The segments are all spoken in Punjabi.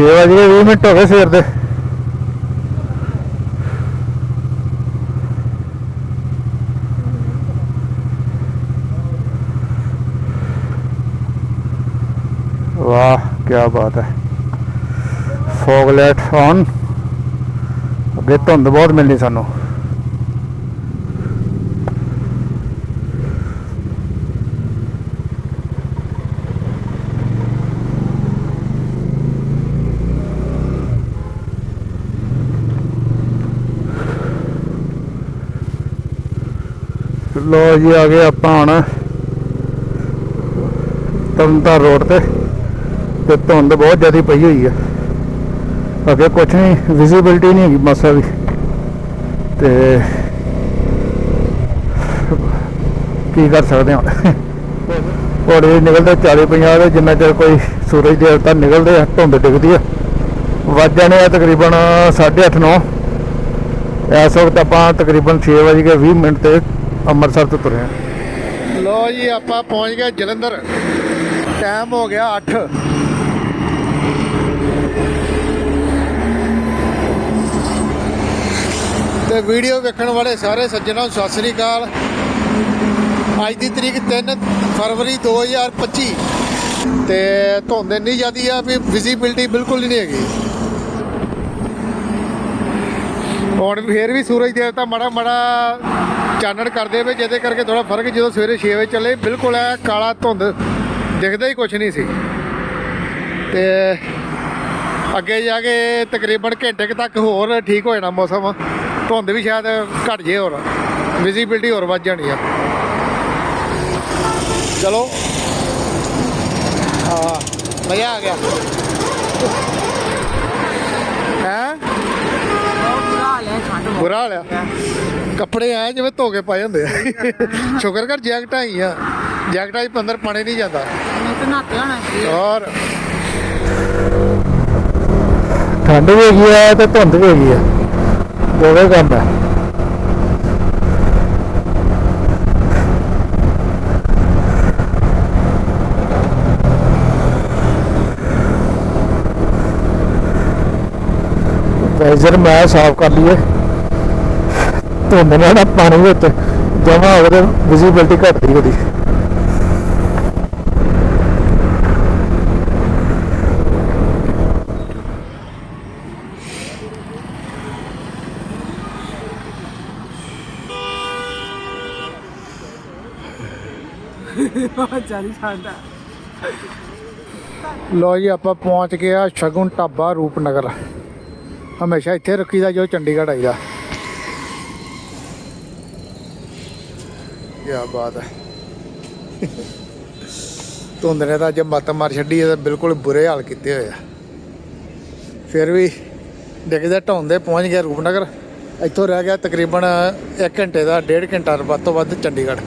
ਛੇ ਵਜੇ 20 ਮਿੰਟ ਹੋ ਗਏ ਸਵੇਰ ਦੇ। ਵਾਹ ਕੀ ਬਾਤ ਹੈ। ਫੋਗ ਔਨ ਅੱਗੇ ਧੁੰਦ ਬਹੁਤ ਮਿਲਣੀ ਸਾਨੂੰ। ਲੋ ਜੀ, ਆ ਗਏ ਆਪਾਂ ਹੁਣ ਤਰਨਤਾਰਨ ਰੋਡ ਤੇ ਤੇ ਧੁੰਦ ਬਹੁਤ ਜ਼ਿਆਦਾ ਪਈ ਹੋਈ ਆ। ਅੱਗੇ ਕੁਛ ਨਹੀਂ ਵਿਜ਼ਿਬਿਲਟੀ ਨਹੀਂ ਹੈਗੀ ਮਸਾ ਵੀ ਤੇ ਕੀ ਕਰ ਸਕਦੇ ਹਾਂ ਘੋੜੇ ਨਿਕਲਦੇ 40 50 ਦੇ, ਜਿੰਨਾ ਚਿਰ ਕੋਈ ਸੂਰਜ ਦੇਵਤਾ ਨਿਕਲਦੇ ਆ, ਧੁੰਦ ਡਿੱਗਦੀ ਆ। ਵੱਜ ਜਾਣੇ ਆ ਤਕਰੀਬਨ 8:30 9 ਇਸ ਵਕਤ ਆਪਾਂ ਤਕਰੀਬਨ 6 ਵਜੇ ਕੇ 20 ਮਿੰਟ ਤੇ ਅੰਮ੍ਰਿਤਸਰ ਤੋਂ ਤੁਰੇ ਹਾਂ ਲੋ ਜੀ, ਆਪਾਂ ਪਹੁੰਚ ਗਏ ਜਲੰਧਰ। ਟਾਈਮ ਹੋ ਗਿਆ 8 ਤੇ ਵੀਡੀਓ ਵੇਖਣ ਵਾਲੇ ਸਾਰੇ ਸੱਜਣਾਂ ਨੂੰ ਸਤਿ ਸ੍ਰੀ ਅਕਾਲ। ਅੱਜ ਦੀ ਤਰੀਕ 3 ਫਰਵਰੀ 2025 ਤੇ ਧੁੰਦ ਇੰਨੀ ਜ਼ਿਆਦੀ ਆ ਵੀ ਵਿਜ਼ਿਬਿਲਟੀ ਬਿਲਕੁਲ ਹੀ ਨਹੀਂ ਹੈਗੀ। ਹੁਣ ਫੇਰ ਵੀ ਸੂਰਜ ਦੇਵਤਾ ਮਾੜਾ ਮਾੜਾ ਚਾਨਣ ਕਰਦੇ ਵੇ ਜਿਹਦੇ ਕਰਕੇ ਥੋੜਾ ਫ਼ਰਕ ਜਦੋਂ ਸਵੇਰੇ 6 ਵਜੇ ਚੱਲੇ ਬਿਲਕੁਲ ਐ ਕਾਲਾ ਧੁੰਦ ਦਿਖਦਾ ਹੀ ਕੁਝ ਨਹੀਂ ਸੀ। ਤੇ ਅੱਗੇ ਜਾ ਕੇ ਤਕਰੀਬਨ ਘੰਟੇ ਕੁ ਤੱਕ ਹੋਰ ਠੀਕ ਹੋ ਜਾਣਾ ਮੌਸਮ। ਧੁੰਦ ਵੀ ਸ਼ਾਇਦ ਘਟ ਜੇ ਹੋਰ ਵਿਜ਼ਿਬਿਲਟੀ ਹੋਰ ਵੱਧ ਜਾਣੀ ਆ। ਚਲੋ। ਹਾਂ ਮਜ਼ਾ ਆ ਗਿਆ। ਹੈ? ਬੁਰਾ ਹਾਲ ਆ। ਕੱਪੜੇ ਆਏ ਜਿਵੇਂ ਧੋ ਕੇ ਪਾਏ ਹੁੰਦੇ ਆ। ਸ਼ੁਕਰ ਕਰ ਜੈਕਟਾਂ ਹੀ ਆ ਜੈਕਟਾਂ 'ਚ ਅੰਦਰ ਪਾਣੀ ਨਹੀਂ ਜਾਂਦਾ। ਨਹੀਂ ਤਾਂ ਨਾਤੇ ਹੋਣਾ ਸੀ। ਔਰ ਠੰਡ ਵੀ ਹੈਗੀ ਆ ਤੇ ਧੁੰਦ ਵੀ ਹੈਗੀ ਆ। ਦੋਵੇਂ ਕੰਮ ਹੈ ਵੈਜ਼ਰ ਮੈਂ ਸਾਫ਼ ਕਰ ਲਈਏ। ਧੁੰਦ ਨਾਲ ਨਾ ਪਾਣੀ ਵਿੱਚ। ਜਮਾ ਹੋ ਗਿਆ ਵਿਜ਼ਿਬਿਲਟੀ ਘਟਦੀ ਉਹਦੀ। ਬਹੁਤ ਜ਼ਿਆਦਾ ਠੰਡਾ ਲੋ ਜੀ ਆਪਾਂ ਪਹੁੰਚ ਗਏ ਆ ਸ਼ਗੁਨ ਢਾਬਾ ਰੂਪਨਗਰ। ਹਮੇਸ਼ਾ ਇੱਥੇ ਰੱਖੀਦਾ ਜੋ ਚੰਡੀਗੜ੍ਹ ਆਈਦਾ। ਕੀ ਬਾਤ ਹੈ। ਧੁੰਦ ਨੇ ਤਾਂ ਅੱਜ ਮੱਤ ਮਾਰ ਛੱਡੀ ਹੈ ਤਾਂ ਬਿਲਕੁਲ ਬੁਰੇ ਹਾਲ ਕੀਤੇ ਹੋਏ ਆ। ਫਿਰ ਵੀ ਦੇਖਦੇ ਢਾਉਂਦੇ ਪਹੁੰਚ ਗਿਆ ਰੂਪਨਗਰ। ਇੱਥੋਂ ਰਹਿ ਗਿਆ ਤਕਰੀਬਨ 1 ਘੰਟੇ ਦਾ 1.5 ਘੰਟਾ ਵੱਧ ਤੋਂ ਵੱਧ ਚੰਡੀਗੜ੍ਹ।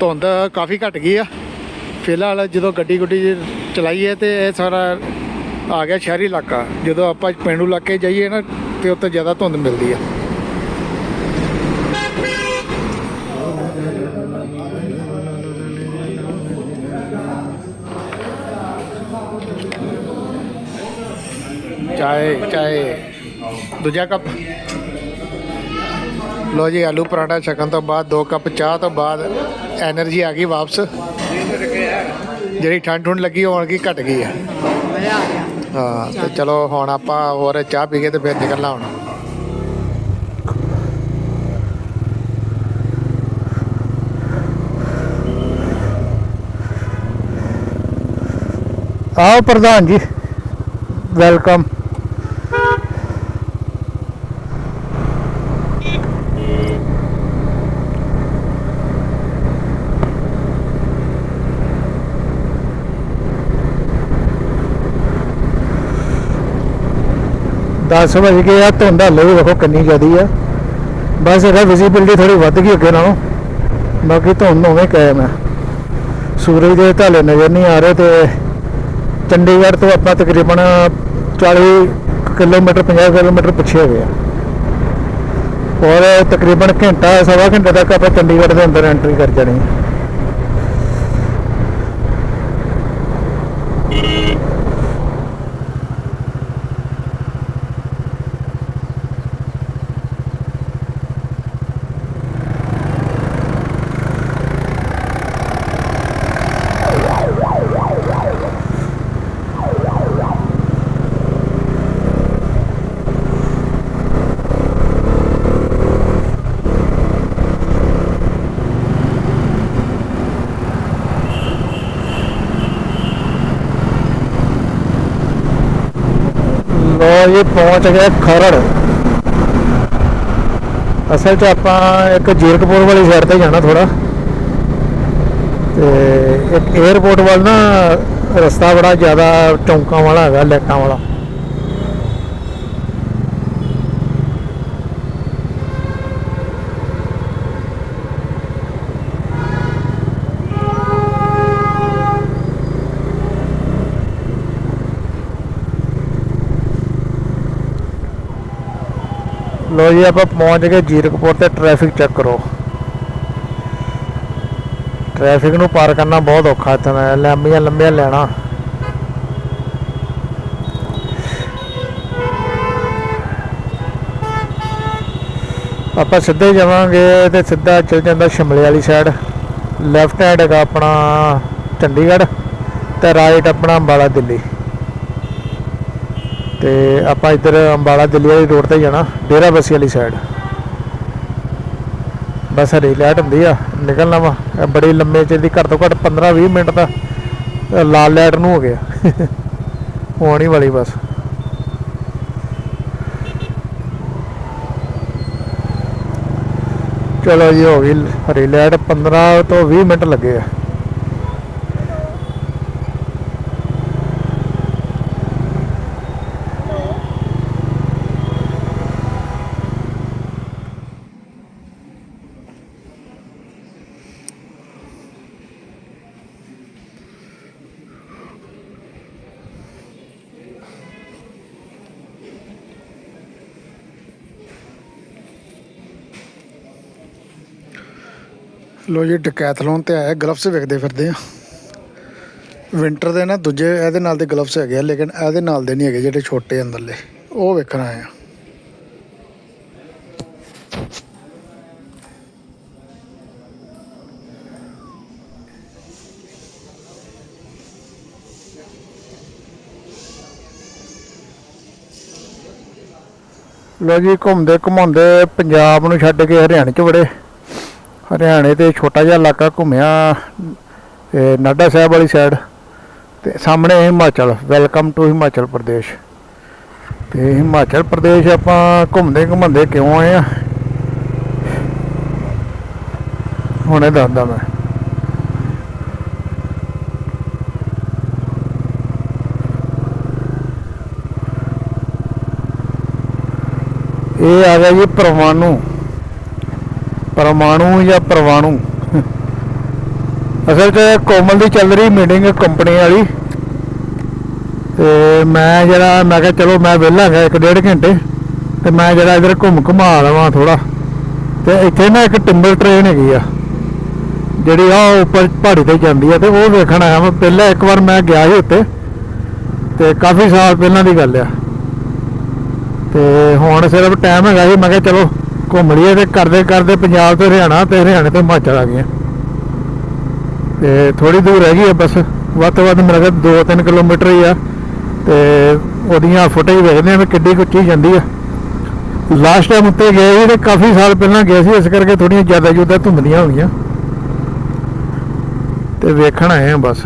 ਧੁੰਦ ਕਾਫੀ ਘਟ ਗਈ ਆ। ਫਿਲਹਾਲ ਜਦੋਂ ਗੱਡੀ ਗੁੱਡੀ ਚਲਾਈਏ ਤੇ ਇਹ ਸਾਰਾ ਆ ਗਿਆ ਸ਼ਹਿਰੀ ਇਲਾਕਾ। ਜਦੋਂ ਆਪਾਂ ਪਿੰਡੂ ਇਲਾਕੇ ਜਾਈਏ ਨਾ, ਤੇ ਉੱਥੇ ਜ਼ਿਆਦਾ ਧੁੰਦ ਮਿਲਦੀ ਆ। चाय चाय। दूजा कप। लो जी, आलू पराठा छकन तो बाद, दो कप चाह तो बाद। एनर्जी आ गई वापस। जी ठंड ठुंड लगी होगी घट गई है हाँ तो चलो हम आप चाह पी गए तो फिर निकलना हूँ आओ प्रधान जी वेलकम ਦਸ ਵਜੇ ਗਏ ਆ, ਧੁੰਦ ਹਲੇ ਵੀ ਦੇਖੋ ਕਿੰਨੀ ਜ਼ਿਆਦੀ ਆ। ਬਸ ਇਹਦਾ ਵਿਜ਼ਿਬਿਲਟੀ ਥੋੜੀ ਵੱਧ ਗਈ ਅੱਗੇ ਨਾਲੋਂ। ਬਾਕੀ ਧੁੰਦ ਉਵੇਂ ਕਾਇਮ ਆ। ਸੂਰਜ ਦੇ ਧਾਲੇ ਨਜ਼ਰ ਨਹੀਂ ਆ ਰਹੇ ਤੇ ਚੰਡੀਗੜ੍ਹ ਤੋਂ ਆਪਾਂ ਤਕਰੀਬਨ 40 ਕਿਲੋਮੀਟਰ 50 ਕਿਲੋਮੀਟਰ ਪਿੱਛੇ ਹੋ ਗਏ ਆ। ਔਰ ਤਕਰੀਬਨ ਘੰਟਾ, ਸਵਾ ਘੰਟੇ ਤੱਕ ਆਪਾਂ ਚੰਡੀਗੜ੍ਹ ਦੇ ਅੰਦਰ ਐਂਟਰੀ ਕਰ ਜਾਣੀ ਹੈ ਲੋ ਜੀ, ਪਹੁੰਚ ਗਏ ਖਰੜ। ਅਸਲ 'ਚ ਆਪਾਂ ਇੱਕ ਜੀਰਕਪੁਰ ਵਾਲੀ ਸਾਈਡ ਤੇ ਜਾਣਾ ਥੋੜਾ ਤੇ ਇੱਕ 에어ਪੋਰਟ ਵੱਲ ਨਾ ਰਸਤਾ ਬੜਾ ਜ਼ਿਆਦਾ ਚੌਂਕਾਂ ਵਾਲਾ ਹੈਗਾ ਲੈਟਾਂ ਵਾਲਾ। ਲੋ ਜੀ, ਆਪਾਂ ਪਹੁੰਚ ਗਏ ਜੀਰਕਪੁਰ ਤੇ ਟ੍ਰੈਫਿਕ ਚੈੱਕ ਕਰੋ। ਟ੍ਰੈਫਿਕ ਨੂੰ ਪਾਰ ਕਰਨਾ ਬਹੁਤ ਔਖਾ ਇੱਥੇ ਮੈਂ ਲੰਬੀਆਂ ਲੰਬੀਆਂ ਲੈਣਾ ਆਪਾਂ ਸਿੱਧੇ ਜਾਵਾਂਗੇ ਤੇ ਸਿੱਧਾ ਚੱਲ ਜਾਂਦਾ ਸ਼ਿਮਲੇ ਵਾਲੀ ਸਾਈਡ ਲੈਫਟ ਹੈਂਡ ਹੈਗਾ ਆਪਣਾ ਚੰਡੀਗੜ੍ਹ ਤੇ ਰਾਈਟ ਆਪਣਾ ਅੰਬਾਲਾ ਦਿੱਲੀ। ਤੇ ਆਪਾਂ ਇੱਧਰ ਅੰਬਾਲਾ ਦਿੱਲੀ ਵਾਲੀ ਰੋਡ ਤੇ ਜਾਣਾ, ਡੇਰਾ ਬਸੀ ਵਾਲੀ ਸਾਈਡ ਬਸ ਹਰੀ ਲਾਈਟ ਹੁੰਦੀ ਆ, ਨਿਕਲਣਾ ਵਾ। ਇਹ ਬੜੀ ਲੰਮੇ ਚਿਰ ਦੀ ਘੱਟ ਤੋਂ ਘੱਟ 15 20 ਮਿੰਟ ਦਾ ਲਾਲ ਲਾਈਟ ਨੂੰ ਹੋ ਗਿਆ। ਹੋਣੀ ਵਾਲੀ ਬਸ। ਚਲੋ ਜੀ, ਹੋ ਗਈ ਹਰੀ ਲਾਈਟ 15 ਤੋਂ 20 ਮਿੰਟ ਲੱਗੇ ਆ। ਲੋ ਜੀ ਡਕੈਥਲੋਨ ਤੇ ਆਇਆ, ਗਲਵਸ ਵੇਖਦੇ ਫਿਰਦੇ ਆ। ਵਿੰਟਰ ਦੇ ਨਾ ਦੂਜੇ, ਇਹਦੇ ਨਾਲ ਦੇ ਗਲਵਸ ਹੈਗੇ ਆ, ਲੇਕਿਨ ਇਹਦੇ ਨਾਲ ਦੇ ਨਹੀਂ ਹੈਗੇ ਜਿਹੜੇ ਛੋਟੇ ਅੰਦਰਲੇ। ਉਹ ਵੇਖਣ ਆਏ ਆ। ਲੋ ਜੀ ਘੁੰਮਦੇ ਘੁਮਾਉਂਦੇ ਪੰਜਾਬ ਨੂੰ ਛੱਡ ਕੇ ਹਰਿਆਣੇ ਚ ਵੜੇ। ਹਰਿਆਣੇ ਤੇ ਛੋਟਾ ਜਿਹਾ ਇਲਾਕਾ ਘੁੰਮਿਆ, ਇਹ ਨਾਡਾ ਸਾਹਿਬ ਵਾਲੀ ਸਾਈਡ ਤੇ ਸਾਹਮਣੇ ਹਿਮਾਚਲ ਵੈਲਕਮ ਟੂ ਹਿਮਾਚਲ ਪ੍ਰਦੇਸ਼। ਤੇ ਹਿਮਾਚਲ ਪ੍ਰਦੇਸ਼ ਆਪਾਂ ਘੁੰਮਦੇ ਘੁੰਮਦੇ ਕਿਉਂ ਆਏ ਆ? ਹੁਣੇ ਦੱਸਦਾ ਮੈਂ। ਇਹ ਆ ਗਿਆ ਜੀ ਪਰਮਾਣੂ ਪਰਮਾਣੂ ਜਾਂ ਪਰਵਾਣੂ? ਅਸਲ 'ਚ ਕੋਮਲ ਦੀ ਚੱਲ ਰਹੀ ਮੀਟਿੰਗ ਕੰਪਨੀ ਵਾਲੀ। ਤੇ ਮੈਂ ਜਿਹੜਾ ਮੈਂ ਕਿਹਾ ਚਲੋ ਮੈਂ ਵਿਹਲਾ ਹੈਗਾ ਇੱਕ ਡੇਢ ਘੰਟੇ। ਤੇ ਮੈਂ ਜਿਹੜਾ ਇਧਰ ਘੁੰਮ ਘੁਮਾ ਲਵਾਂ ਥੋੜਾ ਤੇ ਇੱਥੇ ਨਾ ਇੱਕ ਟਿੰਬਰ ਟ੍ਰੇਨ ਹੈਗੀ ਆ। ਜਿਹੜੀ ਆ ਉੱਪਰ ਪਹਾੜੀ ਤੇ ਜਾਂਦੀ ਆ ਤੇ ਉਹ ਵੇਖਣ ਆਇਆ ਮੈਂ ਪਹਿਲਾਂ ਇੱਕ ਵਾਰ ਮੈਂ ਗਿਆ ਸੀ ਉੱਤੇ ਤੇ ਕਾਫੀ ਸਾਲ ਪਹਿਲਾਂ ਦੀ ਗੱਲ ਆ। ਤੇ ਹੁਣ ਸਿਰਫ ਟਾਈਮ ਹੈਗਾ ਸੀ। ਮੈਂ ਕਿਹਾ ਚਲੋ ਘੁੰਮ ਲਈਏ ਤੇ ਕਰਦੇ ਕਰਦੇ ਪੰਜਾਬ ਤੋਂ ਹਰਿਆਣਾ ਤੇ ਹਰਿਆਣੇ ਤੋਂ ਹਿਮਾਚਲ ਆ ਗਏ ਤੇ ਥੋੜੀ ਦੂਰ ਰਹਿ ਗਈ ਆ ਬਸ, ਵੱਧ ਤੋਂ ਵੱਧ ਮੇਰੇ ਕੋਲ 2-3 ਕਿਲੋਮੀਟਰ ਹੀ ਆ। ਤੇ ਉਹਦੀਆਂ ਫੁਟੇਜ ਵੇਖਦੇ ਆ ਵੀ ਕਿੱਡੀ ਕੁ ਜਾਂਦੀ ਆ ਲਾਸਟ ਟਾਈਮ ਉੱਤੇ ਗਏ ਸੀ ਤੇ ਕਾਫੀ ਸਾਲ ਪਹਿਲਾਂ ਗਏ ਸੀ, ਇਸ ਕਰਕੇ ਥੋੜੀਆਂ ਜ਼ਿਆਦਾ ਜੁਦਾ ਧੁੰਦਲੀਆਂ ਹੋਈਆਂ ਤੇ ਵੇਖਣ ਆਏ ਆ ਬਸ।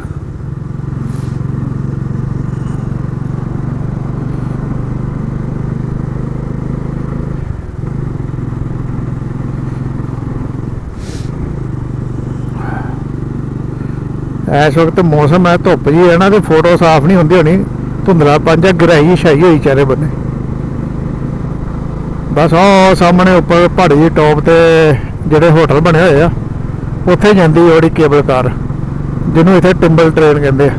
ਇਸ ਵਕਤ ਮੌਸਮ ਹੈ ਧੁੱਪ ਜੀ ਹੈ ਨਾ, ਤੇ ਫੋਟੋ ਸਾਫ਼ ਨਹੀਂ ਹੁੰਦੀ ਹੋਣੀ। ਧੁੰਦਲਾ ਪੰਜਾ ਗਰਾਈ ਛਾਈ ਹੋਈ ਚਾਰੇ ਬੰਨੇ। ਬਸ ਉਹ ਸਾਹਮਣੇ ਉੱਪਰ ਪਹਾੜੀ ਦੀ ਟੌਪ ਤੇ ਜਿਹੜੇ ਹੋਟਲ ਬਣੇ ਹੋਏ ਆ, ਉੱਥੇ ਜਾਂਦੀ ਓੜੀ ਕੇਬਲ ਕਾਰ, ਜਿਹਨੂੰ ਇੱਥੇ ਟਿੰਬਲ ਟ੍ਰੇਨ ਕਹਿੰਦੇ ਆ।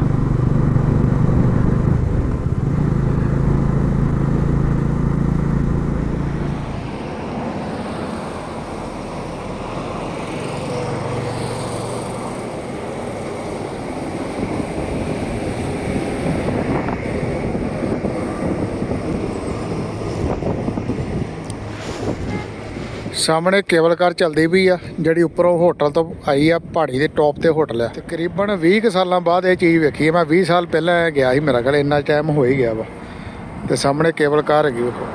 ਸਾਹਮਣੇ ਕੇਬਲ ਕਾਰ ਚੱਲਦੀ ਵੀ ਆ, ਜਿਹੜੀ ਉੱਪਰੋਂ ਹੋਟਲ ਤੋਂ ਆਈ ਆ, ਪਹਾੜੀ ਦੇ ਟੌਪ ਤੇ ਹੋਟਲ ਆ। ਤਕਰੀਬਨ 20 ਕੁ ਸਾਲਾਂ ਬਾਅਦ ਇਹ ਚੀਜ਼ ਵੇਖੀ ਆ। ਮੈਂ 20 ਸਾਲ ਪਹਿਲਾਂ ਗਿਆ ਸੀ, ਮੇਰਾ ਕੋਲ ਇੰਨਾ ਟਾਈਮ ਹੋ ਹੀ ਗਿਆ ਵਾ। ਤੇ ਸਾਹਮਣੇ ਕੇਬਲ ਕਾਰ ਹੈਗੀ ਵੇਖੋ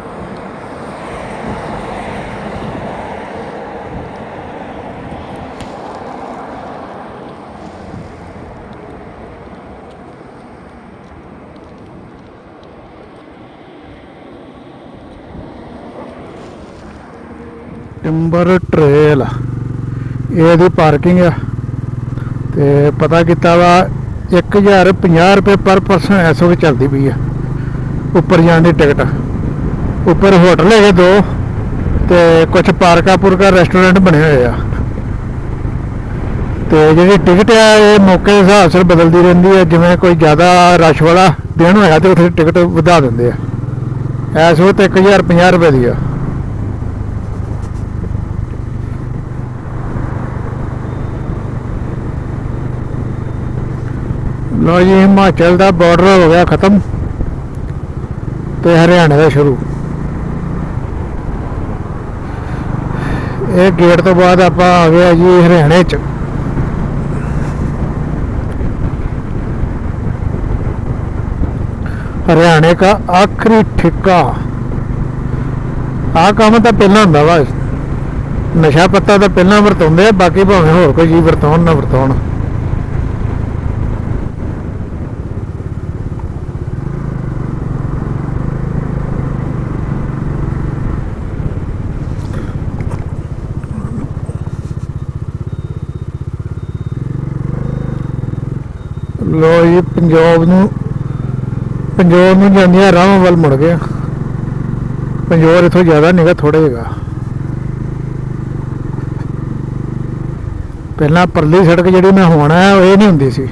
ਟਿੰਬਰ ਟ੍ਰੇਲ ਇਹਦੀ ਪਾਰਕਿੰਗ ਆ। ਤੇ ਪਤਾ ਕੀਤਾ ਵਾ 1050 ਰੁਪਏ ਪਰ ਪਰਸਨ ਐਸ ਵੀ ਚੱਲਦੀ ਪਈ ਆ। ਉੱਪਰ ਜਾਣ ਦੀ ਟਿਕਟ। ਉੱਪਰ ਹੋਟਲ ਹੈਗੇ ਦੋ, ਤੇ ਕੁਝ ਪਾਰਕਾ ਪੁਰਕਾ ਰੈਸਟੋਰੈਂਟ ਬਣੇ ਹੋਏ ਆ। ਤੇ ਜਿਹੜੀ ਟਿਕਟ ਆ, ਇਹ ਮੌਕੇ ਦੇ ਹਿਸਾਬ ਸਿਰ ਬਦਲਦੀ ਰਹਿੰਦੀ ਹੈ ਜਿਵੇਂ ਕੋਈ ਜ਼ਿਆਦਾ ਰਸ਼ ਵਾਲਾ ਦਿਨ ਹੋਇਆ ਤੇ ਉੱਥੇ ਟਿਕਟ ਵਧਾ ਦਿੰਦੇ ਆ। ਐਸ ਵਕਤ 1050 ਰੁਪਏ ਦੀ ਆ। ਲੋ ਜੀ, ਹਿਮਾਚਲ ਦਾ ਬਾਰਡਰ ਹੋ ਗਿਆ ਖਤਮ ਤੇ ਹਰਿਆਣਾ ਦਾ ਸ਼ੁਰੂ। ਇਹ ਗੇਟ ਤੋਂ ਬਾਅਦ ਆਪਾਂ ਆ ਗਏ ਜੀ ਹਰਿਆਣੇ ਚ। ਹਰਿਆਣੇ ਦਾ ਆਖਰੀ ਠਿੱਕਾ। ਆ ਕੰਮ ਤਾਂ ਪਹਿਲਾਂ ਹੁੰਦਾ ਵਾ। ਨਸ਼ਾ ਪੱਤਾ ਤਾਂ ਪਹਿਲਾਂ ਵਰਤੋਂਦੇ ਆ, ਬਾਕੀ ਭਾਵੇਂ ਹੋਰ ਕੋਈ ਜੀ ਵਰਤੋਣ ਨਾ ਵਰਤੋਣ ਲੋ ਜੀ, ਪੰਜਾਬ ਨੂੰ ਪੰਜੋਰ ਨੂੰ ਜਾਂਦੀਆਂ ਰਾਹ ਵੱਲ ਮੁੜ ਗਿਆ। ਪੰਜੋਰ ਇਥੋਂ ਜ਼ਿਆਦਾ ਨਹੀਂਗਾ ਥੋੜਾ ਹੈਗਾ। ਪਹਿਲਾਂ ਪਰਲੀ ਸੜਕ ਜਿਹੜੀ ਮੈਂ ਹੋਣਾ ਉਹ ਇਹ ਨਹੀਂ ਹੁੰਦੀ ਸੀ।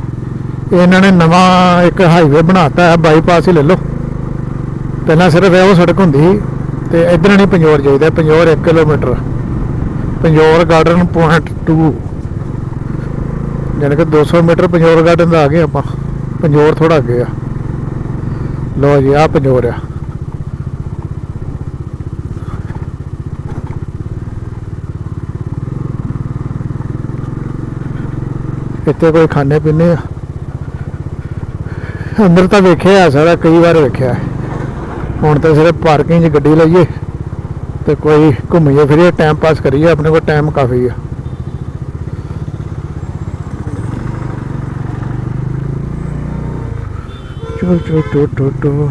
ਇਹਨਾਂ ਨੇ ਨਵਾਂ ਇੱਕ ਹਾਈਵੇ ਬਣਾਤਾ ਹੈ ਬਾਈਪਾਸ ਹੀ ਲੈ ਲਓ। ਪਹਿਲਾਂ ਸਿਰਫ ਇਹ ਉਹ ਸੜਕ ਹੁੰਦੀ ਸੀ, ਤੇ ਇਧਰ ਨਹੀਂ ਪੰਜੋਰ ਜਾਈਦਾ Pinjore 1 kilometre. Pinjore garden point 2 ਜਾਣੀ ਕਿ 200 ਮੀਟਰ ਪੰਜੋਰ ਗਾਰਡਨ ਦਾ ਆ ਗਏ ਆਪਾਂ। ਪੰਜੋਰ ਥੋੜਾ ਅੱਗੇ ਆ। ਲੋ ਜੀ ਆ ਪੰਜੋਰ ਆ। ਇੱਥੇ ਕੋਈ ਖਾਣੇ ਪੀਣੇ ਆ। ਅੰਦਰ ਤਾਂ ਵੇਖਿਆ ਆ ਸਾਰਾ, ਕਈ ਵਾਰ ਵੇਖਿਆ ਹੁਣ ਤਾਂ ਸਿਰਫ ਪਾਰਕਿੰਗ 'ਚ ਗੱਡੀ ਲਈਏ ਤੇ ਕੋਈ ਘੁੰਮੀਏ ਫਿਰੀਏ ਟਾਈਮ ਪਾਸ ਕਰੀਏ, ਆਪਣੇ ਕੋਲ ਟਾਈਮ ਕਾਫੀ ਆ। ਚੋ ਚੋ ਟੋ ਟੋ ਟੋ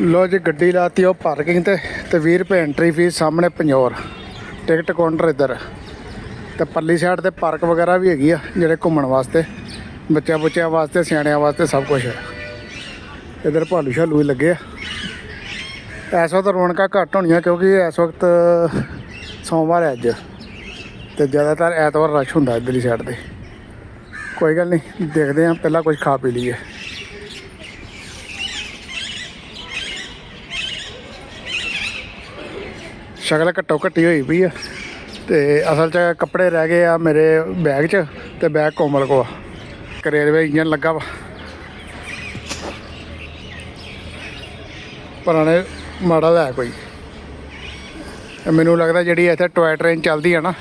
ਲੋ ਜੀ, ਗੱਡੀ ਲਾਤੀ ਉਹ ਪਾਰਕਿੰਗ ਤੇ ਤੇ 20 ਰੁਪਏ ਐਂਟਰੀ ਫੀਸ ਸਾਹਮਣੇ ਪੰਜੋਰ। ਟਿਕਟ ਕਾਊਂਟਰ ਇੱਧਰ। ਤੇ ਪੱਲੀ ਸਾਈਡ ਤੇ ਪਾਰਕ ਵਗੈਰਾ ਵੀ ਹੈਗੀ ਆ, ਜਿਹੜੇ ਘੁੰਮਣ ਵਾਸਤੇ। ਬੱਚਿਆਂ ਬੁੱਚਿਆਂ ਵਾਸਤੇ, ਸਿਆਣਿਆਂ ਵਾਸਤੇ ਸਭ ਕੁਝ ਹੈ। ਇੱਧਰ ਭਾਲੂ ਸ਼ਾਲੂ ਵੀ ਲੱਗੇ ਆ। ਇਸ ਵਕਤ ਰੌਣਕਾਂ ਘੱਟ ਹੋਣੀਆਂ ਕਿਉਂਕਿ ਇਸ ਵਕਤ ਸੋਮਵਾਰ ਹੈ ਅੱਜ ਤੇ ਜ਼ਿਆਦਾਤਰ ਐਤਵਾਰ ਰਸ਼ ਹੁੰਦਾ ਇੱਧਰਲੀ ਸਾਈਡ ਤੇ। ਕੋਈ ਗੱਲ ਨਹੀਂ, ਦੇਖਦੇ ਹਾਂ, ਪਹਿਲਾਂ ਕੁਝ ਖਾ ਪੀ ਲਈਏ। ਸ਼ਕਲ ਘੱਟੋ ਘੱਟੀ ਹੋਈ ਪਈ ਆ ਤੇ ਅਸਲ 'ਚ ਕੱਪੜੇ ਰਹਿ ਗਏ ਆ ਮੇਰੇ ਬੈਗ 'ਚ ਤੇ ਬੈਗ ਕੋਮਲ ਕੋ ਆ ਰੇਲਵੇ ਇੰਜਨ ਲੱਗਾ ਵਾ। ਪੁਰਾਣੇ ਮਾਡਲ ਹੈ ਕੋਈ। ਮੈਨੂੰ ਲੱਗਦਾ ਜਿਹੜੀ ਇੱਥੇ ਟੋਏ ਟ੍ਰੇਨ ਚੱਲਦੀ ਆ ਨਾ,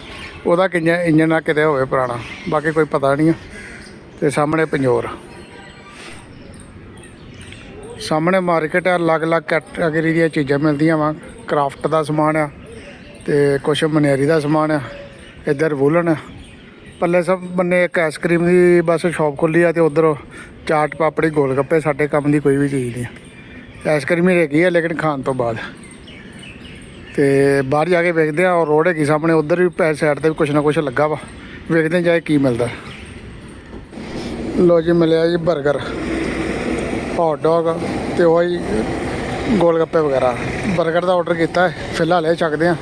ਉਹਦਾ ਕਿੰਨਾ ਇੰਜਨ ਆ ਕਿਤੇ ਹੋਵੇ ਪੁਰਾਣਾ, ਬਾਕੀ ਕੋਈ ਪਤਾ ਨਹੀਂ ਆ। ਤੇ ਸਾਹਮਣੇ ਪੰਜੋਰ। ਸਾਹਮਣੇ ਮਾਰਕੀਟ ਆ, ਅਲੱਗ-ਅਲੱਗ ਕੈਟਾਗਰੀ ਦੀਆਂ ਚੀਜ਼ਾਂ ਮਿਲਦੀਆਂ ਵਾ ਕਰਾਫਟ ਦਾ ਸਮਾਨ ਆ, ਤੇ ਕੁਛ ਮਨਿਆਰੀ ਦਾ ਸਮਾਨ ਆ, ਇੱਧਰ ਵੂਲਨ ਆ। ਪੱਲੇ ਸਭ ਬੰਨੇ ਇੱਕ ਆਈਸਕ੍ਰੀਮ ਦੀ ਬਸ ਸ਼ਾਪ ਖੁੱਲੀ ਆ ਤੇ ਉਧਰ ਚਾਟ ਪਾਪੜੀ, ਗੋਲ ਗੱਪੇ, ਸਾਡੇ ਕੰਮ ਦੀ ਕੋਈ ਵੀ ਚੀਜ਼ ਨਹੀਂ ਆ ਆਈਸਕ੍ਰੀਮ ਹੈਗੀ ਹੈ ਲੇਕਿਨ ਖਾਣ ਤੋਂ ਬਾਅਦ। ਤੇ ਬਾਹਰ ਜਾ ਕੇ ਵੇਖਦੇ ਆ ਔਰ ਰੋਡ ਹੈਗੀ ਸਾਹਮਣੇ, ਉਧਰ ਵੀ ਪੈ ਸਾਈਡ ਤੇ ਵੀ ਕੁਛ ਨਾ ਕੁਛ ਲੱਗਾ ਵਾ। ਵੇਖਦੇ ਹਾਂ ਜਾਏ ਕੀ ਮਿਲਦਾ। ਲੋ ਜੀ, ਮਿਲਿਆ ਜੀ 버ਗਰ ਹੌਟ ਡੌਗ ਤੇ ਉਹੀ ਗੋਲ ਗੱਪੇ ਵਗੈਰਾ। 버ਗਰ ਦਾ ਆਰਡਰ ਕੀਤਾ ਹੈ, ਫਿਲਹਾਲ ਇਹ ਛਕਦੇ ਆ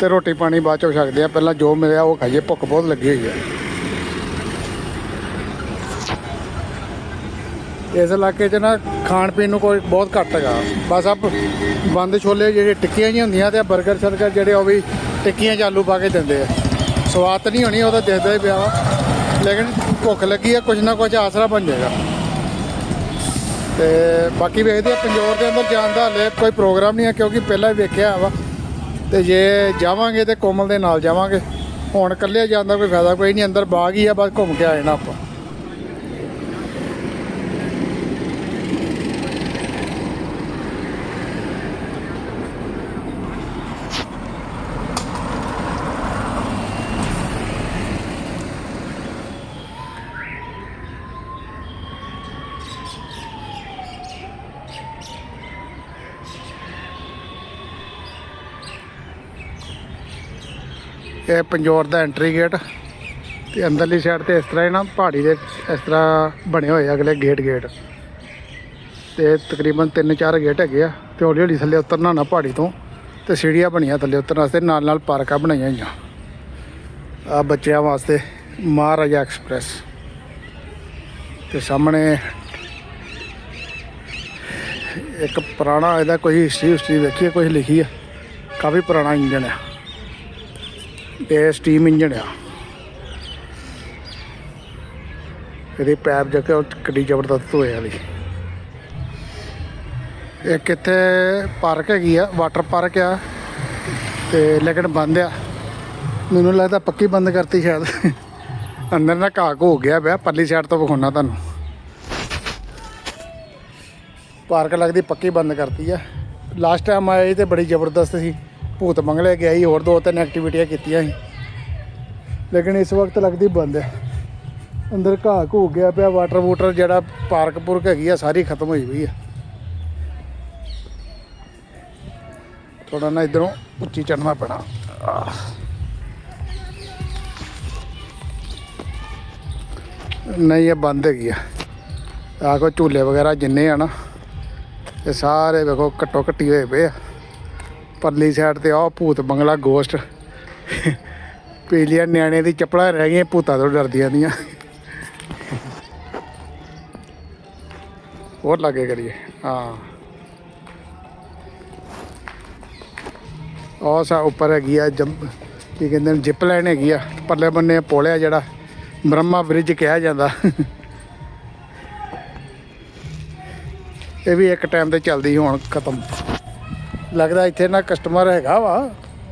ਤੇ ਰੋਟੀ ਪਾਣੀ ਬਾਅਦ ਚੋਂ ਛਕਦੇ ਆ। ਪਹਿਲਾਂ ਜੋ ਮਿਲਿਆ ਉਹ ਖਾਈਏ, ਭੁੱਖ ਬਹੁਤ ਲੱਗੀ ਹੋਈ ਹੈ ਇਸ ਇਲਾਕੇ 'ਚ ਨਾ ਖਾਣ ਪੀਣ ਨੂੰ ਕੋਈ ਬਹੁਤ ਘੱਟ ਹੈਗਾ। ਬਸ ਆਪ ਬੰਦ ਛੋਲੇ ਜਿਹੜੇ ਟਿੱਕੀਆਂ ਜਿਹੀਆਂ ਹੁੰਦੀਆਂ ਤੇ 버ਗਰ ਸ਼ਰਗਰ ਜਿਹੜੇ ਉਹ ਵੀ ਟਿੱਕੀਆਂ 'ਚ ਆਲੂ ਪਾ ਕੇ ਦਿੰਦੇ ਆ। ਸਵਾਦ ਤਾਂ ਨਹੀਂ ਹੋਣੀ, ਉਹ ਤਾਂ ਦੇਖਦਾ ਹੀ ਪਿਆ ਵਾ। ਲੇਕਿਨ ਭੁੱਖ ਲੱਗੀ ਆ ਕੁਝ ਨਾ ਕੁਝ ਆਸਰਾ ਬਣ ਜਾਏਗਾ। ਤੇ ਬਾਕੀ ਵੇਖਦੇ ਆ, ਪੰਜੋਰ ਦੇ ਅੰਦਰ ਜਾਣ ਦਾ ਹਲੇ ਕੋਈ ਪ੍ਰੋਗਰਾਮ ਨਹੀਂ ਹੈ ਕਿਉਂਕਿ ਪਹਿਲਾਂ ਹੀ ਵੇਖਿਆ ਵਾ। ਤੇ ਜੇ ਜਾਵਾਂਗੇ ਤੇ ਕੋਮਲ ਦੇ ਨਾਲ ਜਾਵਾਂਗੇ। ਹੁਣ ਇਕੱਲੇ ਜਾਣ ਦਾ ਕੋਈ ਫਾਇਦਾ ਕੋਈ ਨਹੀਂ, ਅੰਦਰ ਬਾਗ ਹੀ ਆ, ਬਸ ਘੁੰਮ ਕੇ ਆ ਜਾਣਾ ਆਪਾਂ। ਇਹ ਪੰਜੋਰ ਦਾ ਐਂਟਰੀ ਗੇਟ ਤੇ ਅੰਦਰਲੀ ਸਾਈਡ ਤੇ ਇਸ ਤਰ੍ਹਾਂ ਹੀ ਨਾ ਪਹਾੜੀ ਦੇ ਇਸ ਤਰ੍ਹਾਂ ਬਣੇ ਹੋਏ ਅਗਲੇ ਗੇਟ ਗੇਟ ਤੇ ਤਕਰੀਬਨ 3-4 ਗੇਟ ਹੈਗੇ ਆ ਤੇ ਹੌਲੀ ਹੌਲੀ ਥੱਲੇ ਉਤਰਨਾ ਨਾ ਪਹਾੜੀ ਤੋਂ ਤੇ ਸੀੜੀਆਂ ਬਣੀਆਂ ਥੱਲੇ ਉਤਰਨ ਵਾਸਤੇ ਨਾਲ ਨਾਲ ਪਾਰਕਾਂ ਬਣਾਈਆਂ ਹੋਈਆਂ। ਆ ਬੱਚਿਆਂ ਵਾਸਤੇ ਮਹਾਰਾਜਾ ਐਕਸਪ੍ਰੈਸ। ਤੇ ਸਾਹਮਣੇ ਇੱਕ ਪੁਰਾਣਾ ਇਹਦਾ ਕੋਈ ਹਿਸਟਰੀ ਹਿਸਟਰੀ ਵੇਖੀਏ ਕੁਝ ਲਿਖੀ ਆ ਕਾਫੀ ਪੁਰਾਣਾ ਇੰਜਨ ਆ। ਇਹ ਸਟੀਮ ਇੰਜਨ ਆ। ਇਹਦੀ ਪੈਪ ਜਾ ਕੇ ਕਿੱਡੀ ਜ਼ਬਰਦਸਤ ਹੋਇਆ ਵਾਲੀ ਇੱਕ ਇੱਥੇ ਪਾਰਕ ਹੈਗੀ ਆ ਵਾਟਰ ਪਾਰਕ ਆ, ਤੇ ਲੇਕਿਨ ਬੰਦ ਆ। ਮੈਨੂੰ ਲੱਗਦਾ ਪੱਕੀ ਬੰਦ ਕਰਤੀ ਸ਼ਾਇਦ। ਅੰਦਰ ਨਾ ਘਾਹ ਘੂ ਹੋ ਗਿਆ ਪਿਆ, ਪਰਲੀ ਸਾਈਡ ਤੋਂ ਵਿਖਾਉਣਾ ਤੁਹਾਨੂੰ। ਪਾਰਕ ਲੱਗਦੀ ਪੱਕੀ ਬੰਦ ਕਰਤੀ ਆ। ਲਾਸਟ ਟਾਈਮ ਆਇਆ ਸੀ ਤੇ ਬੜੀ ਜ਼ਬਰਦਸਤ ਸੀ। ਭੂਤ ਬੰਗਲੇ ਗਿਆ ਸੀ ਹੋਰ ਦੋ ਤਿੰਨ ਐਕਟੀਵਿਟੀਆਂ ਕੀਤੀਆਂ ਸੀ। ਲੇਕਿਨ ਇਸ ਵਕਤ ਲੱਗਦੀ ਬੰਦ ਹੈ। ਅੰਦਰ ਘਾਹ ਘੂ ਗਿਆ ਪਿਆ ਵਾਟਰ ਵੂਟਰ ਜਿਹੜਾ ਪਾਰਕ ਪੁਰਕ ਹੈਗੀ ਆ, ਸਾਰੀ ਖਤਮ ਹੋਈ ਪਈ ਆ। ਥੋੜਾ ਨਾ ਇਧਰੋਂ ਉੱਚੀ ਚੜਨਾ ਪੈਣਾ। ਨਹੀਂ, ਇਹ ਬੰਦ ਹੈਗੀ ਆ। ਆ ਕੋ ਝੂਲੇ ਵਗੈਰਾ ਜਿੰਨੇ ਆ ਨਾ, ਇਹ ਸਾਰੇ ਵੇਖੋ ਘੱਟੋ ਘੱਟੀ ਹੋਏ ਪਏ ਆ। ਪਰਲੀ ਸਾਈਡ ਤੇ ਆ ਭੂਤ ਬੰਗਲਾ ਗੋਸਟ ਪੀਲੀਆਂ ਨਿਆਣੇ ਦੀ ਚੱਪਲਾਂ ਰਹਿ ਗਈਆਂ, ਭੂਤਾਂ ਤੋਂ ਡਰਦੀਆਂ ਦੀਆਂ ਹੋਰ ਲੱਗੇ ਕਰੀਏ, ਹਾਂ। ਉਹ ਸਾ ਉੱਪਰ ਹੈਗੀ ਆ, ਜੰਪ, ਕੀ ਕਹਿੰਦੇ ਨੇ ਜਿਪ ਲਾਈਨ ਹੈਗੀ ਆ। ਪਰਲੇ ਬੰਨੇ ਪੋਲਿਆ ਜਿਹੜਾ, ਬ੍ਰਹਮਾ ਬ੍ਰਿਜ ਕਿਹਾ ਜਾਂਦਾ। ਇਹ ਵੀ ਇੱਕ ਟਾਈਮ ਤੇ ਚੱਲਦੀ ਹੁਣ ਖਤਮ। ਲੱਗਦਾ ਇੱਥੇ ਨਾ ਕਸਟਮਰ ਹੈਗਾ ਵਾ।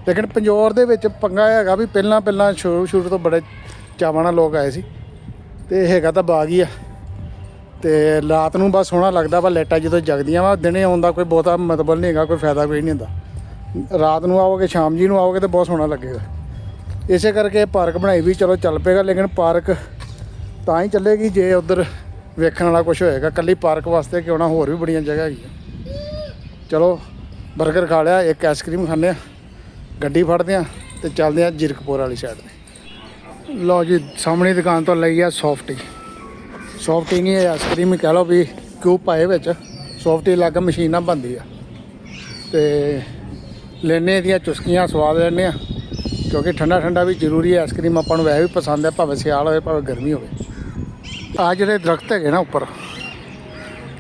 ਲੇਕਿਨ ਪੰਜੋਰ ਦੇ ਵਿੱਚ ਪੰਗਾ ਹੈਗਾ ਵੀ ਪਹਿਲਾਂ ਪਹਿਲਾਂ ਸ਼ੁਰੂ ਸ਼ੁਰੂ ਤੋਂ ਬੜੇ ਚਾਵਾਂ ਨਾਲ ਲੋਕ ਆਏ ਸੀ। ਤੇ ਹੈਗਾ ਤਾਂ ਬਾਗ ਹੀ ਆ। ਤੇ ਰਾਤ ਨੂੰ ਬਸ ਸੋਹਣਾ ਲੱਗਦਾ ਵਾ, ਲਾਈਟਾਂ ਜਦੋਂ ਜਗਦੀਆਂ ਵਾ, ਦਿਨੇ ਆਉਣ ਦਾ ਕੋਈ ਬਹੁਤਾ ਮਤਲਬ ਨਹੀਂ ਹੈਗਾ, ਕੋਈ ਫਾਇਦਾ ਕੋਈ ਨਹੀਂ ਹੁੰਦਾ। ਰਾਤ ਨੂੰ ਆਓਗੇ, ਸ਼ਾਮ ਜੀ ਨੂੰ ਆਓਗੇ ਤਾਂ ਬਹੁਤ ਸੋਹਣਾ ਲੱਗੇਗਾ। ਇਸੇ ਕਰਕੇ ਪਾਰਕ ਬਣਾਈ ਵੀ ਚਲੋ ਚੱਲ ਪਏਗਾ, ਲੇਕਿਨ ਪਾਰਕ ਤਾਂ ਹੀ ਚੱਲੇਗੀ ਜੇ ਉਧਰ ਵੇਖਣ ਵਾਲਾ ਕੁਝ ਹੋਏਗਾ। ਕੱਲੀ ਪਾਰਕ ਵਾਸਤੇ ਕਿਉਂ ਨਾ ਹੋਰ ਵੀ ਬੜੀਆਂ ਜਗ੍ਹਾ ਹੈਗੀਆਂ। ਚਲੋ 버ਗਰ ਖਾ ਲਿਆ, ਇੱਕ ਆਈਸਕ੍ਰੀਮ ਖਾਂਦੇ ਆ, ਗੱਡੀ ਫੜਦੇ ਆ ਤੇ ਚੱਲਦੇ ਆ ਜੀਰਕਪੁਰ ਵਾਲੀ ਸਾਈਡ ਤੇ। ਲਓ ਜੀ, ਸਾਹਮਣੇ ਦੁਕਾਨ ਤੋਂ ਲਈ ਆ ਸੌਫਟੀ ਸੌਫਟੀ ਨਹੀਂ ਹੈ ਆਈਸਕ੍ਰੀਮ ਹੀ ਕਹਿ ਲਓ ਵੀ ਕਿਊਬ ਪਾਏ ਵਿੱਚ ਸੌਫਟੀ ਲੱਗ ਮਸ਼ੀਨ ਨਾਲ ਬਣਦੀ ਆ। ਤੇ ਲੈਨੇ ਇਹਦੀਆਂ ਚੁਸਕੀਆਂ ਸਵਾਦ ਲੈਨੇ ਆ, ਕਿਉਂਕਿ ਠੰਡਾ ਠੰਡਾ ਵੀ ਜ਼ਰੂਰੀ ਹੈ ਆਈਸਕ੍ਰੀਮ ਆਪਾਂ ਨੂੰ ਵੈਸੇ ਵੀ ਪਸੰਦ ਹੈ ਭਾਵੇਂ ਸਿਆਲ ਹੋਵੇ, ਭਾਵੇਂ ਗਰਮੀ ਹੋਵੇ। ਆ ਜਿਹੜੇ ਦਰਖਤ ਹੈਗੇ ਨਾ ਉੱਪਰ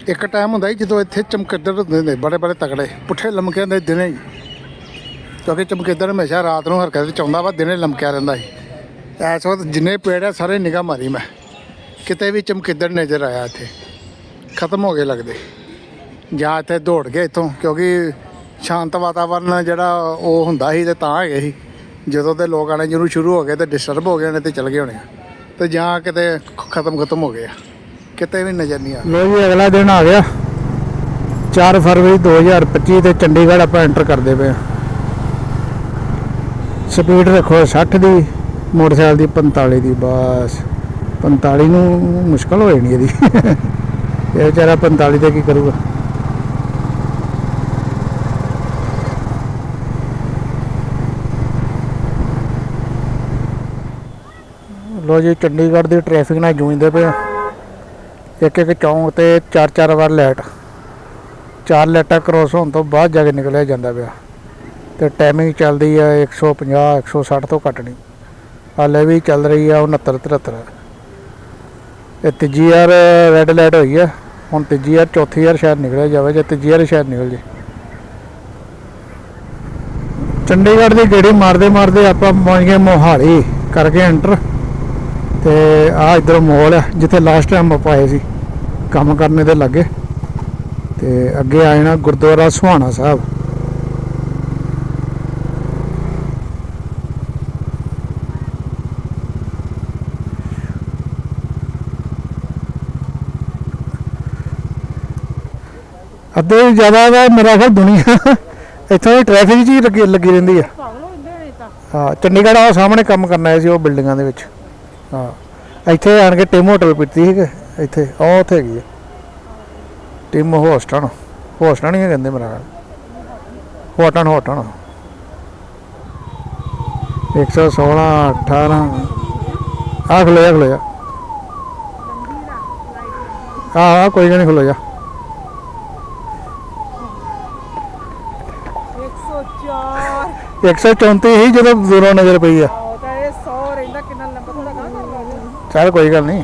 ਇੱਕ ਟਾਈਮ ਹੁੰਦਾ ਸੀ ਜਦੋਂ ਇੱਥੇ ਚਮਕੀਦਰ ਹੁੰਦੇ ਨੇ ਬੜੇ ਬੜੇ ਤਕੜੇ ਪੁੱਠੇ ਲਮਕੇ ਹੁੰਦੇ ਦਿਨੇ ਹੀ। ਕਿਉਂਕਿ ਚਮਕੀਦਰ ਹਮੇਸ਼ਾ ਰਾਤ ਨੂੰ ਹਰਕਤ ਵਿੱਚ ਆਉਂਦਾ ਵਾ, ਦਿਨੇ ਲਮਕਿਆ ਰਹਿੰਦਾ ਸੀ। ਐਸ ਵਕਤ ਜਿੰਨੇ ਪੇੜ ਆ, ਸਾਰੇ ਨਿਗਾਹ ਮਾਰੀ ਮੈਂ। ਕਿਤੇ ਵੀ ਚਮਕੀਦਰ ਨਜ਼ਰ ਆਇਆ ਇੱਥੇ, ਖਤਮ ਹੋ ਗਏ ਲੱਗਦੇ। ਜਾਂ ਇੱਥੇ ਦੌੜ ਗਏ ਇੱਥੋਂ, ਕਿਉਂਕਿ ਸ਼ਾਂਤ ਵਾਤਾਵਰਨ ਜਿਹੜਾ ਉਹ ਹੁੰਦਾ ਸੀ ਤੇ ਤਾਂ ਹੈਗੇ ਸੀ। ਜਦੋਂ ਤੇ ਲੋਕ ਆਣੇ ਜਦੋਂ ਸ਼ੁਰੂ ਹੋ ਗਏ ਤੇ ਡਿਸਟਰਬ ਹੋ ਗਏ ਨੇ ਤੇ ਚਲ ਗਏ ਹੋਣੇ ਆ। ਤੇ ਜਾਂ ਕਿਤੇ ਖਤਮ ਖਤਮ ਹੋ ਗਏ ਆ। ਕਿਤੇ ਵੀ ਨਜ਼ਰ ਨਹੀਂ ਆ ਲੋ ਜੀ, ਅਗਲਾ ਦਿਨ ਆ ਗਿਆ। 4 ਫਰਵਰੀ 2025 ਤੇ ਚੰਡੀਗੜ੍ਹ ਆਪਾਂ ਐਂਟਰ ਕਰਦੇ ਪਏ ਹਾਂ। ਸਪੀਡ ਰੱਖੋ 60 ਦੀ, ਮੋਟਰਸਾਈਕਲ ਦੀ 45 ਦੀ, ਬਸ। 45 ਨੂੰ ਮੁਸ਼ਕਲ ਹੋ ਜਾਣੀ ਇਹਦੀ। ਇਹ ਵਿਚਾਰਾ 45 ਤੇ ਕੀ ਕਰੂਗਾ? ਲੋ ਜੀ, ਚੰਡੀਗੜ੍ਹ ਦੀ ਟ੍ਰੈਫਿਕ ਨਾਲ ਜੂਝਦੇ ਪਏ ਆ ਇੱਕ ਇੱਕ ਚੌਂਕ ਤੇ ਚਾਰ ਚਾਰ ਵਾਰ ਲਾਈਟ। ਚਾਰ ਲਾਈਟਾਂ ਕ੍ਰੋਸ ਹੋਣ ਤੋਂ ਬਾਅਦ ਜਾ ਕੇ ਨਿਕਲਿਆ ਜਾਂਦਾ ਪਿਆ। ਤੇ ਟਾਈਮਿੰਗ ਚੱਲਦੀ ਆ 150 160 ਤੋਂ ਘੱਟ ਨਹੀਂ। ਹਾਲੇ ਵੀ ਚੱਲ ਰਹੀ ਆ 69 73 ਇਹ ਤੀਜੀ ਯਾਰ ਰੈੱਡ ਲਾਈਟ ਹੋਈ ਆ। ਹੁਣ ਤੀਜੀ ਯਾਰ ਚੌਥੀ ਯਾਰ ਸ਼ਾਇਦ ਨਿਕਲਿਆ ਜਾਵੇ, ਜਾਂ ਤੀਜੀ ਯਾਰ ਸ਼ਾਇਦ ਨਿਕਲ ਜੇ। ਚੰਡੀਗੜ੍ਹ ਦੀ ਗੇੜੀ ਮਾਰਦੇ ਮਾਰਦੇ ਆਪਾਂ ਪਹੁੰਚ ਗਏ ਮੋਹਾਲੀ। ਕਰਕੇ ਐਂਟਰ ਤੇ ਆ ਇਧਰ ਮੋਲ ਆ ਜਿੱਥੇ ਲਾਸਟ ਟਾਈਮ ਆਪਾਂ ਆਏ ਸੀ ਕੰਮ ਕਰਨੇ ਦੇ ਲੱਗੇ। ਤੇ ਅੱਗੇ ਆਏ ਨਾ ਗੁਰਦੁਆਰਾ ਸੁਹਾਣਾ ਸਾਹਿਬ। ਅੱਧੇ ਜ਼ਿਆਦਾ ਦਾ ਮੇਰਾ ਖਿਆਲ ਦੁਨੀਆ ਇੱਥੋਂ ਦੀ ਟ੍ਰੈਫਿਕ ਹੀ ਲੱਗੀ ਲੱਗੀ ਰਹਿੰਦੀ ਆ। ਹਾਂ ਚੰਡੀਗੜ੍ਹ ਆ ਸਾਹਮਣੇ ਕੰਮ ਕਰਨ ਸੀ ਉਹ ਬਿਲਡਿੰਗਾਂ ਦੇ ਵਿੱਚ। ਹਾਂ। ਇੱਥੇ ਆਣ ਕੇ ਟਿਮ ਹੋਟਲ ਪੀਤੀ ਸੀ ਇੱਥੇ ਉਹ ਉੱਥੇ ਹੈਗੀ ਆ। ਟਿਮ ਹੋਸਟਨ ਹੋਸਟਨ ਹੀ ਕਹਿੰਦੇ ਮੇਰਾ। Horton Horton. 116 18 ਆ ਖਲੋ ਜਾ ਖਲੋ ਜਾ ਆ ਆ ਕੋਈ ਨਹੀਂ ਖਲੋ ਜਾ 104 134 ਹੀ ਜਦੋਂ ਦੂਰੋਂ ਨਜ਼ਰ ਪਈ ਆ ਉਹ ਤਾਂ ਇਹ 100 ਰਹਿੰਦਾ ਕਿੰਨਾ ਲੰਬਾ ਥੋੜਾ ਕਰ ਲਓ ਚੱਲ ਕੋਈ ਗੱਲ ਨਹੀਂ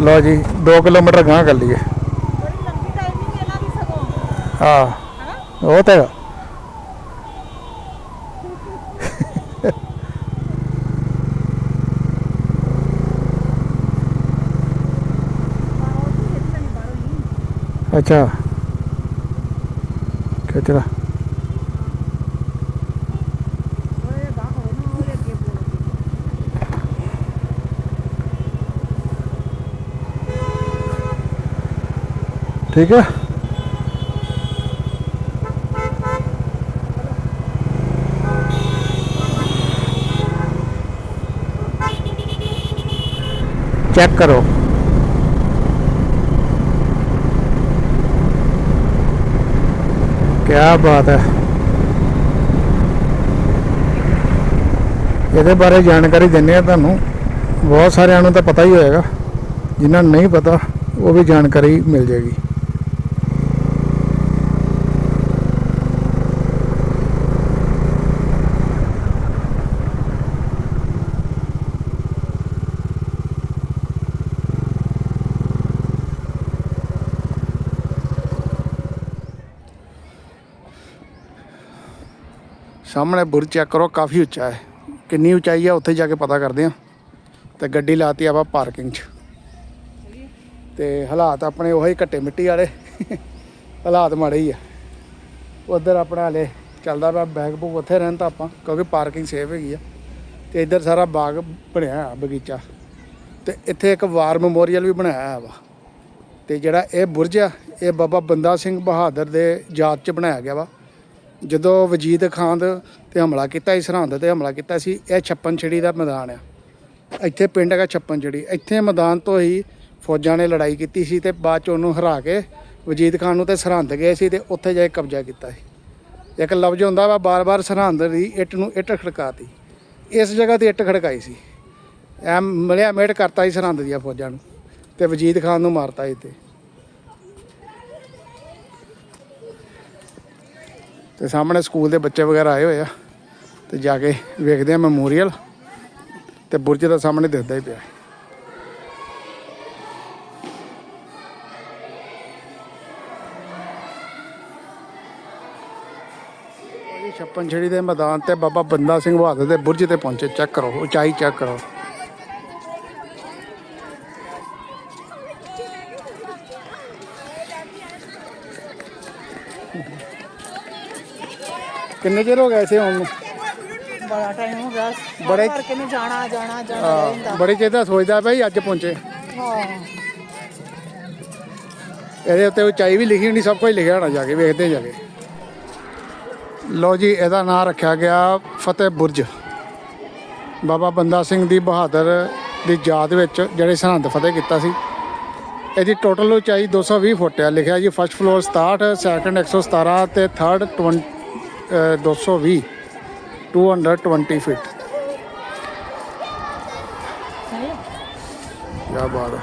ਲਓ ਜੀ 2 ਕਿਲੋਮੀਟਰ ਗਾਂ ਕਰ ਲਈਏ ਬੜੀ ਲੰਬੀ ਟਾਈਮਿੰਗ ਇਹਨਾਂ ਦੀ ਸਗੋਂ ਆ ਉਹ ਤਾਂ ਹੈਗਾ। ਅੱਛਾ ਕਿਹੜਾ ਠੀਕ ਹੈ। ਚੈੱਕ ਕਰੋ। ਕੀ ਬਾਤ ਹੈ। ਇਹਦੇ ਬਾਰੇ ਜਾਣਕਾਰੀ ਦਿੰਨੇ ਆ ਤੁਹਾਨੂੰ। ਬਹੁਤ ਸਾਰਿਆਂ ਨੂੰ ਤਾਂ ਪਤਾ ਹੀ ਹੋਏਗਾ। ਜਿਨ੍ਹਾਂ ਨੂੰ ਨਹੀਂ ਪਤਾ, ਉਹ ਵੀ ਜਾਣਕਾਰੀ ਮਿਲ ਜਾਏਗੀ। ਸਾਹਮਣੇ ਬੁਰਜ ਚੈੱਕ ਕਰੋ, ਕਾਫੀ ਉੱਚਾ ਹੈ। ਕਿੰਨੀ ਉਚਾਈ ਹੈ ਉੱਥੇ ਜਾ ਕੇ ਪਤਾ ਕਰਦੇ ਆ ਤੇ ਗੱਡੀ ਲਾਤੀ ਆਪਾਂ ਪਾਰਕਿੰਗ 'ਚ। ਤੇ ਹਾਲਾਤ ਆਪਣੇ ਉਹੀ ਘੱਟੇ ਮਿੱਟੀ ਵਾਲੇ। ਹਾਲਾਤ ਮਾੜੇ ਹੀ ਆ। ਉਧਰ ਆਪਣਾ ਹਲੇ ਚੱਲਦਾ ਪਿਆ ਬੈਗ ਬੁੱਕ ਉੱਥੇ ਰਹਿਣ ਤਾਂ ਆਪਾਂ, ਕਿਉਂਕਿ ਪਾਰਕਿੰਗ ਸੇਫ ਹੈਗੀ ਆ। ਤੇ ਇੱਧਰ ਸਾਰਾ ਬਾਗ ਬਣਿਆ ਆ, ਬਗੀਚਾ। ਤੇ ਇੱਥੇ ਇੱਕ ਵਾਰ ਮੈਮੋਰੀਅਲ ਵੀ ਬਣਾਇਆ ਆ ਵਾ। ਤੇ ਜਿਹੜਾ ਇਹ ਬੁਰਜ ਆ, ਇਹ ਬਾਬਾ ਬੰਦਾ ਸਿੰਘ ਬਹਾਦਰ ਦੇ ਯਾਦ 'ਚ ਬਣਾਇਆ ਗਿਆ ਵਾ। ਜਦੋਂ ਵਜੀਦ ਖਾਨ ਤੇ ਹਮਲਾ ਕੀਤਾ ਸੀ ਸਰਹੰਦ ਤੇ ਹਮਲਾ ਕੀਤਾ ਸੀ, ਇਹ ਛੱਪਨ ਛੜੀ ਦਾ ਮੈਦਾਨ ਆ। ਇੱਥੇ ਪਿੰਡ ਹੈਗਾ ਛੱਪਨ ਛੜੀ। ਇੱਥੇ ਮੈਦਾਨ ਤੋਂ ਹੀ ਫੌਜਾਂ ਨੇ ਲੜਾਈ ਕੀਤੀ ਸੀ ਤੇ ਬਾਅਦ ਚ ਉਹਨੂੰ ਹਰਾ ਕੇ ਵਜੀਦ ਖਾਨ ਨੂੰ ਤੇ ਸਰਹੰਦ ਗਏ ਸੀ ਤੇ ਉੱਥੇ ਜਾ ਕੇ ਕਬਜ਼ਾ ਕੀਤਾ ਸੀ। ਇੱਕ ਲਫ਼ਜ਼ ਹੁੰਦਾ ਵਾ, ਬਾਰ-ਬਾਰ ਸਰਹੰਦ ਦੀ ਇੱਟ ਨੂੰ ਇੱਟ ਖੜਕਾਤੀ। ਇਸ ਜਗ੍ਹਾ ਤੇ ਇੱਟ ਖੜਕਾਈ ਸੀ। ਐ ਮਲਿਆ ਮੇਟ ਕਰਤਾ ਸੀ ਸਰਹੰਦ ਦੀਆਂ ਫੌਜਾਂ ਨੂੰ ਤੇ ਵਜੀਦ ਖਾਨ ਨੂੰ ਮਾਰਤਾ ਇੱਥੇ। ਤੇ ਸਾਹਮਣੇ ਸਕੂਲ ਦੇ ਬੱਚੇ ਵਗੈਰਾ ਆਏ ਹੋਏ ਆ। ਤੇ ਜਾ ਕੇ ਵੇਖਦੇ ਆ ਮੈਮੋਰੀਅਲ ਤੇ ਬੁਰਜ ਦਾ ਸਾਹਮਣੇ ਦਿਖਦਾ ਹੀ ਪਿਆ। ਜੀ ਛੱਪਨ ਛੜੀ ਦੇ ਮੈਦਾਨ ਤੇ ਬਾਬਾ ਬੰਦਾ ਸਿੰਘ ਬਹਾਦਰ ਦੇ ਬੁਰਜ ਤੇ ਪਹੁੰਚੇ। ਚੈੱਕ ਕਰੋ, ਉਚਾਈ ਚੈੱਕ ਕਰੋ। ਕਿੰਨੇ ਚਿਰ ਹੋ ਗਏ ਇਸੇ ਆਉਣ ਨੂੰ? ਬੜਾ ਟਾਈਮ ਹੋ ਗਿਆ। ਬੜੇ- ਕਰਕੇ ਜਾਣਾ ਜਾਣਾ ਜਾਣਾ ਰਹਿੰਦਾ। ਬੜੀ ਚਿਰ ਦਾ ਸੋਚਦਾ ਸੀ ਅੱਜ ਪਹੁੰਚੇ। ਹਾਂ। ਇਹਦੇ ਉੱਤੇ ਉਚਾਈ ਵੀ ਲਿਖੀ ਹੋਣੀ ਸਭ ਕੁਝ ਲਿਖਿਆ ਹੋਣਾ ਜਾ ਕੇ ਵੇਖਦੇ ਜਾ ਕੇ। ਲੋ ਜੀ ਇਹਦਾ ਨਾਮ ਰੱਖਿਆ ਗਿਆ ਫਤਿਹ ਬੁਰਜ। ਬਾਬਾ ਬੰਦਾ ਸਿੰਘ ਦੀ ਬਹਾਦਰ ਦੀ ਯਾਦ ਵਿੱਚ ਜਿਹੜੇ ਸਰਹੰਦ ਫਤਿਹ ਕੀਤਾ ਸੀ। ਇਹਦੀ ਟੋਟਲ ਉਚਾਈ 220 ਫੁੱਟ ਹੈ ਲਿਖਿਆ ਜੀ ਫਸਟ ਫਲੋਰ 67 ਸੈਕੰਡ 117 ਤੇ ਥਰਡ 220 220 ਫੀਟ ਕੀ ਬਾਤ ਹੈ।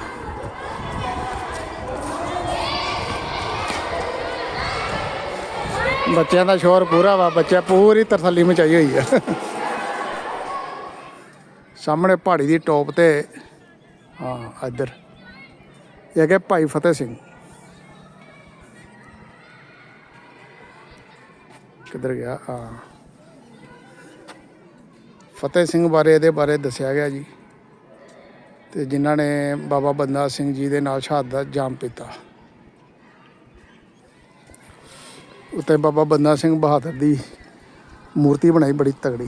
ਬੱਚਿਆਂ ਦਾ ਸ਼ੋਰ ਪੂਰਾ ਵਾ ਬੱਚਾ ਪੂਰੀ ਤਰਸੱਲੀ ਮਚਾਈ ਹੋਈ ਆ। ਸਾਹਮਣੇ ਪਹਾੜੀ ਦੀ ਟੋਪ ਤੇ, ਹਾਂ, ਇੱਧਰ। ਇਹ ਹੈਗੇ ਭਾਈ ਫਤਿਹ ਸਿੰਘ। ਕਿੱਧਰ ਗਿਆ? ਹਾਂ ਫਤਿਹ ਸਿੰਘ ਬਾਰੇ, ਇਹਦੇ ਬਾਰੇ ਦੱਸਿਆ ਗਿਆ ਜੀ। ਤੇ ਜਿਨ੍ਹਾਂ ਨੇ ਬਾਬਾ ਬੰਦਾ ਸਿੰਘ ਜੀ ਦੇ ਨਾਲ ਸ਼ਹਾਦਤ ਜਾਮ ਪੀਤਾ। ਉੱਤੇ ਬਾਬਾ ਬੰਦਾ ਸਿੰਘ ਬਹਾਦਰ ਦੀ ਮੂਰਤੀ ਬਣਾਈ, ਬੜੀ ਤਗੜੀ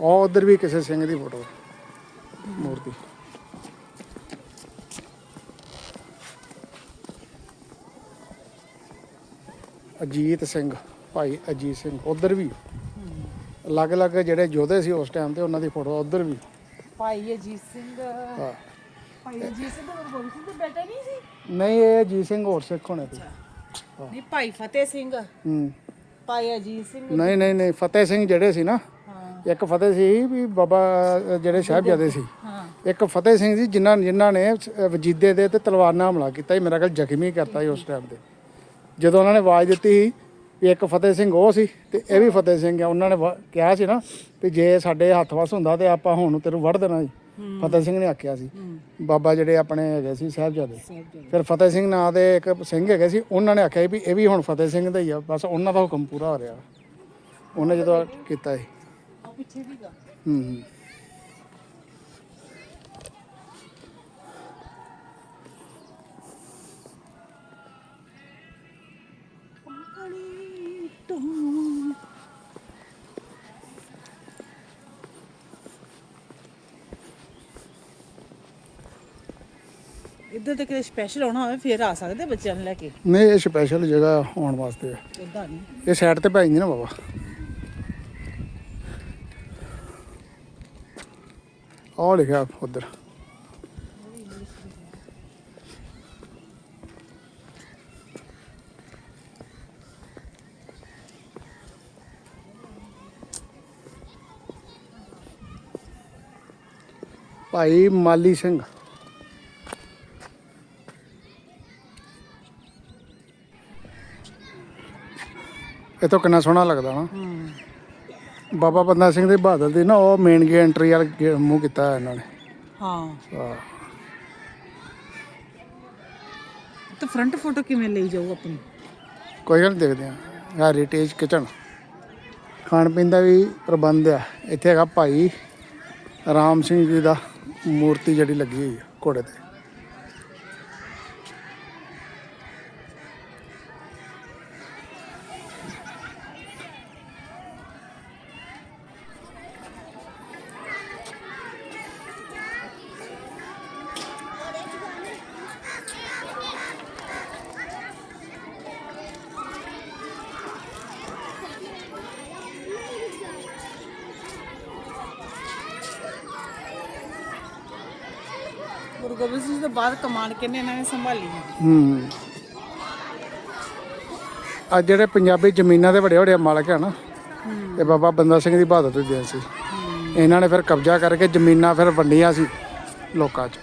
ਉਹ ਉਧਰ ਵੀ ਕਿਸੇ ਸਿੰਘ ਦੀ ਫੋਟੋ ਮੂਰਤੀ। ਅਜੀਤ ਸਿੰਘ ਭਾਈ ਅਜੀਤ ਸਿੰਘ ਉਧਰ ਵੀ। ਅਲੱਗ-ਅਲੱਗ ਜਿਹੜੇ ਯੋਧੇ ਸੀ ਉਸ ਟਾਈਮ ਤੇ ਉਹਨਾਂ ਦੀ ਫੋਟੋ ਉਧਰ ਵੀ। ਭਾਈ ਅਜੀਤ ਸਿੰਘ। ਹਾਂ। ਭਾਈ ਅਜੀਤ ਸਿੰਘ ਗੁਰੂ ਗੋਬਿੰਦ ਸਿੰਘ ਦੇ ਬੇਟਾ ਨਹੀਂ ਸੀ? ਨਹੀਂ ਇਹ ਅਜੀਤ ਸਿੰਘ ਹੋਰ ਸਿੱਖ ਹੋਣੇ ਤੇ ਨਹੀਂ ਭਾਈ ਫਤਿਹ ਸਿੰਘ। ਹੂੰ। ਭਾਈ ਅਜੀਤ ਸਿੰਘ। ਨਹੀਂ ਨਹੀਂ ਨਹੀਂ ਫਤਿਹ ਸਿੰਘ ਜਿਹੜੇ ਸੀ ਨਾ ਇੱਕ ਫਤਿਹ ਸੀ ਵੀ ਬਾਬਾ ਜਿਹੜੇ ਸਾਹਿਬਜ਼ਾਦੇ ਸੀ। ਇੱਕ ਫਤਿਹ ਸਿੰਘ ਜੀ ਜਿਨ੍ਹਾਂ ਜਿਨ੍ਹਾਂ ਨੇ ਵਜੀਦੇ ਦੇ ਤੇ ਤਲਵਾਰ ਨਾਲ ਹਮਲਾ ਕੀਤਾ ਸੀ। ਮੇਰਾ ਖਿਆਲ ਜ਼ਖਮੀ ਕਰਤਾ ਸੀ ਉਸ ਟਾਈਮ ਤੇ। ਜਦੋਂ ਉਹਨਾਂ ਨੇ ਆਵਾਜ਼ ਦਿੱਤੀ ਸੀ ਵੀ ਇੱਕ ਫਤਿਹ ਸਿੰਘ ਉਹ ਸੀ ਤੇ ਇਹ ਵੀ ਫਤਿਹ ਸਿੰਘ ਆ, ਉਹਨਾਂ ਨੇ ਵਾ- ਕਿਹਾ ਸੀ ਨਾ ਵੀ ਜੇ ਸਾਡੇ ਹੱਥ ਵਸ ਹੁੰਦਾ ਤੇ ਆਪਾਂ ਹੁਣ ਤੈਨੂੰ ਵੜ ਦੇਣਾ ਸੀ ਫਤਿਹ ਸਿੰਘ ਨੇ ਆਖਿਆ ਸੀ। ਬਾਬਾ ਜਿਹੜੇ ਆਪਣੇ ਹੈਗੇ ਸੀ ਸਾਹਿਬਜ਼ਾਦੇ ਫਿਰ ਫਤਿਹ ਸਿੰਘ ਨਾਂ ਦੇ ਇੱਕ ਸਿੰਘ ਹੈਗੇ ਸੀ, ਉਹਨਾਂ ਨੇ ਆਖਿਆ ਵੀ ਇਹ ਵੀ ਹੁਣ ਫਤਿਹ ਸਿੰਘ ਦਾ ਹੀ ਆ। ਬਸ ਉਹਨਾਂ ਦਾ ਹੁਕਮ ਪੂਰਾ ਹੋ ਰਿਹਾ। ਉਹਨੇ ਜਦੋਂ ਕੀਤਾ ਸੀ। ਪਿੱਛੇ ਵੀ ਗਾ ਹੂੰ ਹੂੰ ਇੱਧਰ ਤੇ ਕਿਤੇ ਸਪੈਸ਼ਲ ਆਉਣਾ ਹੋਵੇ ਫੇਰ ਆ ਸਕਦੇ ਬੱਚਿਆਂ ਨੂੰ ਲੈ ਕੇ? ਨਹੀਂ ਇਹ ਸਪੈਸ਼ਲ ਜਗ੍ਹਾ ਆਉਣ ਵਾਸਤੇ ਇਦਾਂ ਨਹੀਂ ਇਹ ਸਾਈਡ ਤੇ ਪੈ ਜਾਂਦੀ ਨਾ ਬਾਬਾ। ਆਹ ਲਿਖਿਆ ਉਧਰ ਭਾਈ ਮਾਲੀ ਸਿੰਘ। ਇਹ ਤੋਂ ਕਿੰਨਾ ਸੋਹਣਾ ਲੱਗਦਾ ਨਾ। ਬਾਬਾ ਬੰਦਾ ਸਿੰਘ ਦੇ ਬਹਾਦਰ ਦੀ ਨਾ ਉਹ ਮੇਨ ਗੇ ਐਂਟਰੀ ਵਾਲਾ ਮੂੰਹ ਕੀਤਾ ਹੋਇਆ ਇਹਨਾਂ ਨੇ। ਹਾਂ। ਤੇ ਫਰੰਟ ਫੋਟੋ ਕਿਵੇਂ ਲਈ ਜਾਊ ਆਪਣੀ? ਕੋਈ ਗੱਲ ਨੀ ਦੇਖਦੇ ਆ ਹੈਰੀਟੇਜ ਕਿਚਨ ਖਾਣ ਪੀਣ ਦਾ ਵੀ ਪ੍ਰਬੰਧ ਆ। ਇੱਥੇ ਹੈਗਾ ਭਾਈ ਰਾਮ ਸਿੰਘ ਜੀ ਦਾ ਮੂਰਤੀ ਜਿਹੜੀ ਲੱਗੀ ਹੋਈ ਆ ਘੋੜੇ ਤੇ। ਗੋਬਿੰਦ ਸਿੰਘ ਤੋਂ ਬਾਅਦ ਕਮਾਨ ਕਿੰਨੇ ਇਹਨਾਂ ਨੇ ਸੰਭਾਲੀ ਹੈ ਹੂੰ। ਆ ਜਿਹੜੇ ਪੰਜਾਬੀ ਜ਼ਮੀਨਾਂ ਦੇ ਵੱਡੇ ਵੱਡੇ ਮਾਲਕ ਆ ਨਾ ਇਹ ਬਾਬਾ ਬੰਦਾ ਸਿੰਘ ਦੀ ਬਹਾਦਰ ਦੇ ਦੇਣ ਸੀ। ਇਹਨਾਂ ਨੇ ਫਿਰ ਕਬਜ਼ਾ ਕਰਕੇ ਜ਼ਮੀਨਾਂ ਫਿਰ ਵੰਡੀਆਂ ਸੀ ਲੋਕਾਂ 'ਚ।